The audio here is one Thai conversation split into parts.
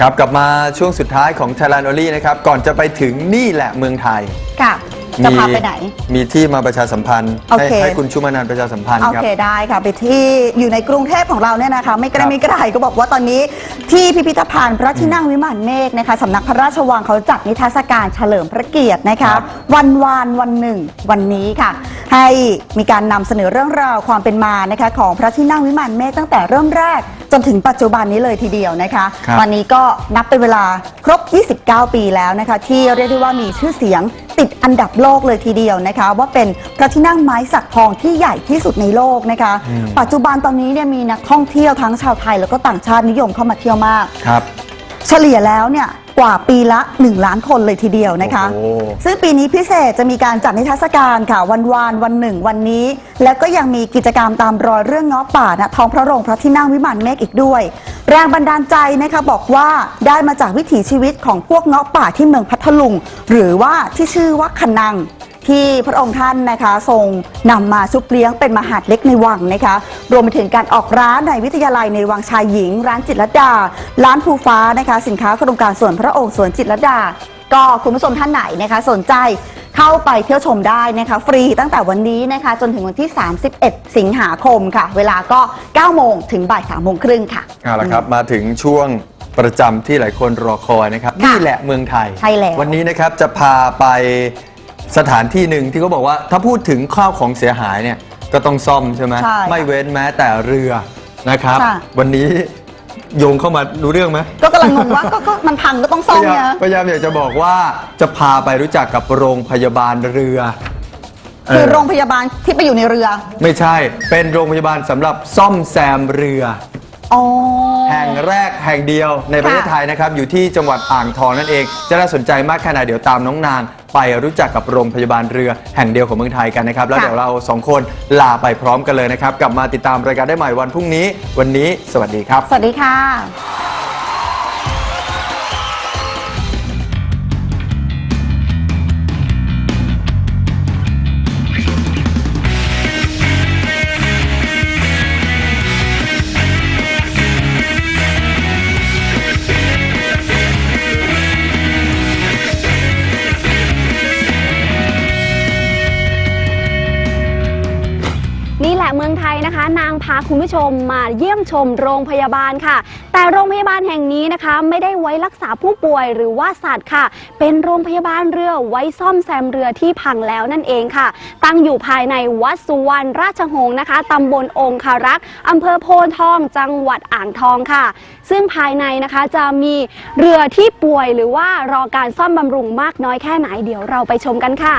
ครับกลับมาช่วงสุดท้ายของ t h a i l a n d o l y นะครับ ก่อนจะไปถึงนี่แหละเมืองไทย ค่ะ จะพาไปไหน มีที่มาประชาสัมพันธ์โอให้เค ให้คุณชุมานันท์ประชาสัมพันธ์โอครับ เคได้ค่ะไปที่อยู่ในกรุงเทพของเราเนี่ยนะคะ ไม่ไกลครับไม่ไกลก็บอกว่าตอนนี้ที่พิพิธภัณฑ์พระที่นั่งวิมานเมฆนะคะสำนักพระราชวังเขาจัดนิทรรศการเฉลิมพระเกียรตินะคะครับวันวานวันหนึ่ง วันนี้ค่ะ ให้มีการนำเสนอเรื่องราวความเป็นมานะคะของพระที่นั่งวิมานเมฆตั้งแต่เริ่มแรกจนถึงปัจจุบันนี้เลยทีเดียวนะคะครับ ตอนนี้ก็นับเป็นเวลาครบ 29 ปีแล้วนะคะ ที่เรียกได้ว่ามีชื่อเสียง ติดอันดับโลกเลยทีเดียวนะคะ ว่าเป็นพระที่นั่งไม้สักทองที่ใหญ่ที่สุดในโลกนะคะ ปัจจุบันตอนนี้เนี่ยมีนักท่องเที่ยวทั้งชาวไทยแล้วก็ต่างชาตินิยมเข้ามาเที่ยวมาก ครับ เฉลี่ยแล้วเนี่ย กว่าปีละ 1 ล้านคนเลยทีเดียวนะคะ โอ้โห ซึ่งปีนี้พิเศษจะมีการจัดนิทรรศการค่ะวันวานวันหนึ่งวันนี้ แล้วก็ยังมีกิจกรรมตามรอยเรื่องเงาะป่านะท้องพระโรงพระที่นั่งวิมานเมฆอีกด้วย แรงบันดาลใจนะคะบอกว่าได้มาจากวิถีชีวิตของพวกเงาะป่าที่เมืองพัทลุง หรือว่าที่ชื่อว่าขนัง ที่พระองค์ท่านนะคะทรงนำมาชุบเลี้ยงเป็นมหาดเล็กในวังนะคะ รวมไปถึงการออกร้านในวิทยาลัยในวังชายหญิง ร้านจิตรลดา ร้านภูฟ้านะคะ สินค้าโครงการส่วนพระองค์สวนจิตรลดา ก็คุณผู้ชมท่านไหนนะคะ สนใจเข้าไปเที่ยวชมได้นะคะ ฟรีตั้งแต่วันนี้นะคะ จนถึงวันที่ 31 สิงหาคมค่ะ เวลาก็ 9 โมงถึงบ่าย3โมงครึ่งค่ะ เอาละครับ มาถึงช่วงประจำที่หลายคนรอคอยนะครับค่ะนี่แหละเมืองไทย ใช่แล้ว วันนี้นะครับจะพาไป สถานที่หนึ่งที่เขาบอกว่าถ้าพูดถึงข้าวของเสียหายเนี่ยก็ต้องซ่อมใช่ไหมใช่ไม่เว้นแม้แต่เรือนะครับ ค่ะ วันนี้โยงเข้ามารู้เรื่องไหม ก็กำลังงงว่าก็ก็มันพังก็ต้องซ่อมพยายาเนี่ยมพยายามอยากจะบอกว่าจะพาไปรู้จักกับโรงพยาบาลเรือคือเโรงพยาบาลที่ไปอยู่ในเรือ ไม่ใช่ เป็นโรงพยาบาลสำหรับซ่อมแซมเรือ อ๋อ แห่งแรกแห่งเดียวในประเทศไทยนะครับ อยู่ที่จังหวัดอ่างทองนั่นเอง จะน่าสนใจมากแค่ไหนเดี๋ยวตามน้องนาง ไปรู้จักกับโรงพยาบาลเรือแห่งเดียวของเมืองไทยกันนะครับ แล้วค่ะเดี๋ยวเราสองคนลาไปพร้อมกันเลยนะครับ กลับมาติดตามรายการได้ใหม่วันพรุ่งนี้ วันนี้ สวัสดีครับ สวัสดีค่ะ นะคะ นางพาคุณผู้ชมมาเยี่ยมชมโรงพยาบาลค่ะ แต่โรงพยาบาลแห่งนี้นะคะ ไม่ได้ไว้รักษาผู้ป่วยหรือว่าสัตว์ค่ะ เป็นโรงพยาบาลเรือไว้ซ่อมแซมเรือที่พังแล้วนั่นเองค่ะ ตั้งอยู่ภายในวัดสุวรรณราชหงส์นะคะตำบลองคารักษ์อำเภอโพนทองจังหวัดอ่างทองค่ะ ซึ่งภายในนะคะจะมีเรือที่ป่วยหรือว่ารอการซ่อมบำรุงมากน้อยแค่ไหนเดี๋ยวเราไปชมกันค่ะ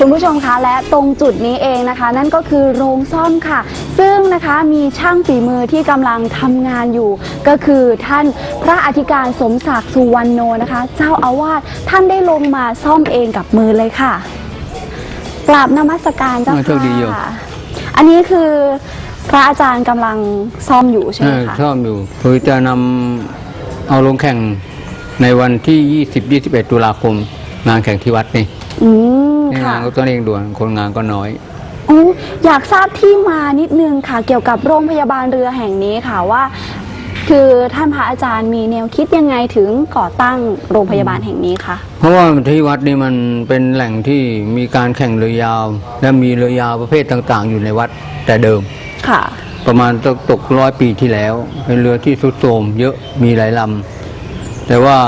คุณผู้ชมคะและตรงจุดนี้เองนะคะ นั่นก็คือโรงซ่อมค่ะ ซึ่งนะคะมีช่างฝีมือที่กำลังทำงานอยู่ ก็คือท่านพระอธิการสมศักดิ์สุวรรณโนนะคะ เจ้าอาวาสท่านได้ลงมาซ่อมเองกับมือเลยค่ะกราบนมัสการเจ้าเออโชคดีอยู่ค่ะ อันนี้คือพระอาจารย์กำลังซ่อมอยู่ใช่ไหมเออคะชอบอยู่คือจะนำเอาลงแข่งในวันที่ 20 21 ตุลาคมงานแข่งที่วัดนี่อืม นี่ค่ะงานก็ต้องเร่งด่วนคนงานก็น้อยอ๋ออยากทราบที่มานิดนึงค่ะ เกี่ยวกับโรงพยาบาลเรือแห่งนี้ค่ะว่า คือท่านพระอาจารย์มีแนวคิดยังไงถึงก่อตั้งโรงพยาบาลแห่งนี้คะเพราะว่าที่วัดนี่มันเป็นแหล่งที่มีการแข่งเรือยาว และมีเรือยาวประเภทต่าง ๆ อยู่ในวัดแต่เดิมค่ะ ประมาณตกตกร้อยปีที่แล้ว เป็นเรือที่สุดโทรมเยอะมีหลายลำแต่ว่า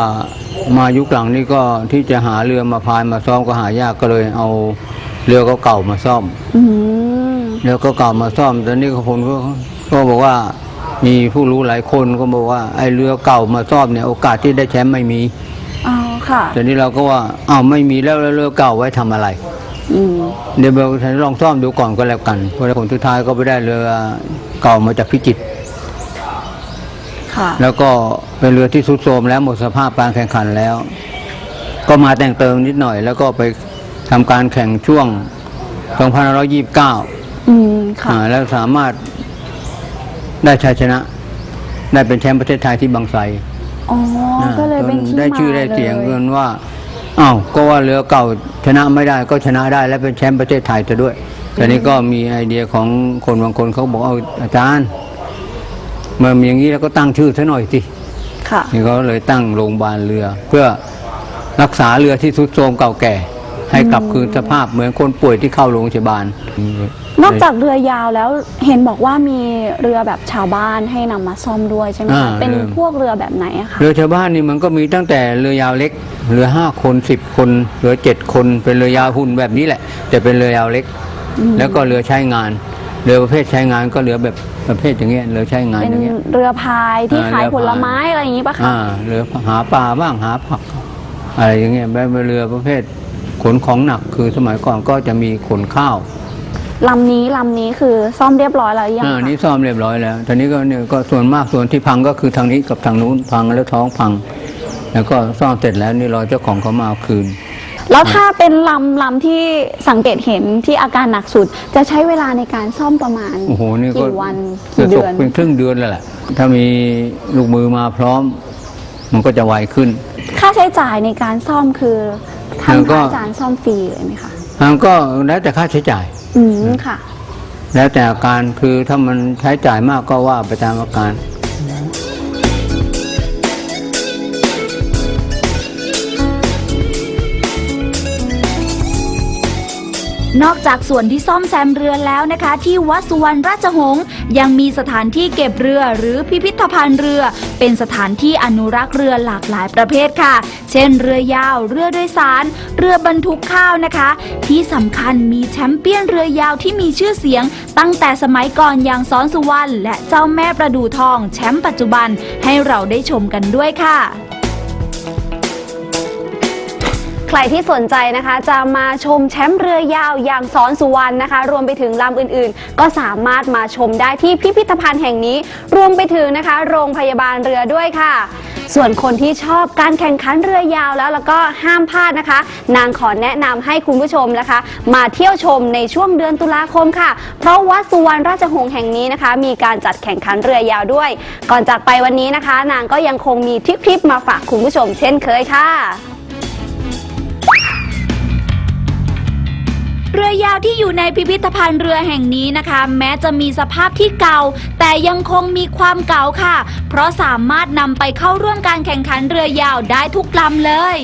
มายุคหลังนี่ก็ที่จะหาเรือมาพายมาซ่อมก็หายากก็เลย เอาเรือเก่าๆมาซ่อมอืมเรือเก่าๆมาซ่อมแต่นี่ก็คนก็ก็บอกว่ามีผู้รู้หลายคนก็บอกว่าไอ้เรือเก่ามาซ่อมเนี่ยโอกาสที่ได้แชมป์ไม่มีอ๋อค่ะแต่นี่เราก็ว่าอ้าวไม่มีแล้วแล้วเรือเก่าไว้ทำอะไรอืมเดี๋ยวเราลองซ่อมดูก่อนก็แล้วกันเพราะผลสุดท้ายก็ไปได้เรือเก่ามาจากพิจิตรค่ะ แล้วก็เป็นเรือที่ทรุดโทรมแล้วหมดสภาพการแข่งขันแล้ว ก็มาแต่งเติมนิดหน่อย แล้วก็ไปทำการแข่งช่วง2529อืมค่ะอ่าแล้วสามารถได้ชัยชนะ ได้เป็นแชมป์ประเทศไทยที่บางไทรอ๋อก็เลยเป็นที่ได้มาชื่อได้เสียงลเกินว่าอ้าวก็ว่าเรือเก่าชนะไม่ได้ก็ชนะได้และเป็นแชมป์ประเทศไทยซะด้วยแต่นี้ก็มีไอเดียของคนบางคนเขาบอกเอาอาจารย์เมื่อมีอย่างนี้แล้วก็ตั้งชื่อซะหน่อยสิค่ะนี่เขาเลยตั้งโรงพยาบาลเรือ เพื่อรักษาเรือที่ทรุดโทรมเก่าแก่ ให้กลับคืนสภาพเหมือนคนป่วยที่เข้าโรงพยาบาล นอกจากเรือยาวแล้วเห็นบอกว่ามีเรือแบบชาวบ้านให้นำมาซ่อมด้วยใช่ไหมอ่าคะเป็นเรือ พวกเรือแบบไหนอะคะเรือชาวบ้านนี่มันก็มีตั้งแต่เรือยาวเล็ก เรือห้าคนสิบคนเรือเจ็ดคน เป็นเรือยาวหุ่นแบบนี้แหละแต่เป็นเรือยาวเล็ก แล้วก็เรือใช้งาน เรือประเภทใช้งานก็เรือแบบ ประเภทอย่างเงี้ยเรือใช้งานเป็นอย่างเงี้ยเรือพายที่อ่าขายเรือผพายลไม้อะไรอย่างนี้ปะคะอ่าเรือหาปลาบ้างหาผัก อะไรอย่างเงี้ยแบบเรือประเภทขนของหนักคือสมัยก่อนก็จะมีขนข้าวลำนี้ลำนี้คือซ่อมเรียบร้อยแล้วหรือยังอ่าคะนี่ซ่อมเรียบร้อยแล้วตอนนี้ก็เนี่ยก็ส่วนมากส่วนที่พังก็คือทางนี้กับทางนู้นพังแล้วท้องพัง แล้วก็ซ่อมเสร็จแล้วนี่รอเจ้าของเขามาเอาคืน แล้วถ้าเป็นลำลำที่สังเกตเห็นที่อาการหนักสุด จะใช้เวลาในการซ่อมประมาณโอ้โหนี่ก็กี่วันจะกี่ตเดืกอน เป็นครึ่งเดือนแล้วแหละถ้ามีลูกมือมาพร้อม มันก็จะไวขึ้น ค่าใช้จ่ายในการซ่อมคือท่านแล้วพก็ระอาจารย์ซ่อมฟรีเลยไหมคะมันก็แล้วแต่ค่าใช้จ่าย อืมค่ะ แล้วแต่อาการคือถ้ามันใช้จ่ายมากก็ว่าไปตามอาการ นอกจากส่วนที่ซ่อมแซมเรือแล้วนะคะ ที่วัดสุวรรณราชหงษ์ยังมีสถานที่เก็บเรือหรือพิพิธภัณฑ์เรือ เป็นสถานที่อนุรักษ์เรือหลากหลายประเภทค่ะ เช่น เรือยาว เรือโดยสาร เรือบรรทุกข้าวนะคะ ที่สำคัญมีแชมเปี้ยนเรือยาวที่มีชื่อเสียง ตั้งแต่สมัยก่อนอย่างสอนสุวรรณและเจ้าแม่ประดูทอง แชมป์ปัจจุบันให้เราได้ชมกันด้วยค่ะ ใครที่สนใจนะคะ จะมาชมแชมป์เรือยาวอย่างสอนสุวรรณนะคะ รวมไปถึงลำอื่นๆ ก็สามารถมาชมได้ที่พิพิธภัณฑ์แห่งนี้ รวมไปถึงนะคะ โรงพยาบาลเรือด้วยค่ะ ส่วนคนที่ชอบการแข่งขันเรือยาวแล้วแล้วก็ห้ามพลาดนะคะ นางขอแนะนำให้คุณผู้ชมนะคะ มาเที่ยวชมในช่วงเดือนตุลาคมค่ะ เพราะวัดสุวรรณราชหงษ์แห่งนี้นะคะ มีการจัดแข่งขันเรือยาวด้วย ก่อนจากไปวันนี้นะคะ นางก็ยังคงมีทริปๆมาฝากคุณผู้ชมเช่นเคยค่ะ เรือยาวที่อยู่ในพิพิธภัณฑ์เรือแห่งนี้นะคะ แม้จะมีสภาพที่เก่า แต่ยังคงมีความเก่าค่ะ เพราะสามารถนำไปเข้าร่วมการแข่งขันเรือยาวได้ทุกลำเลย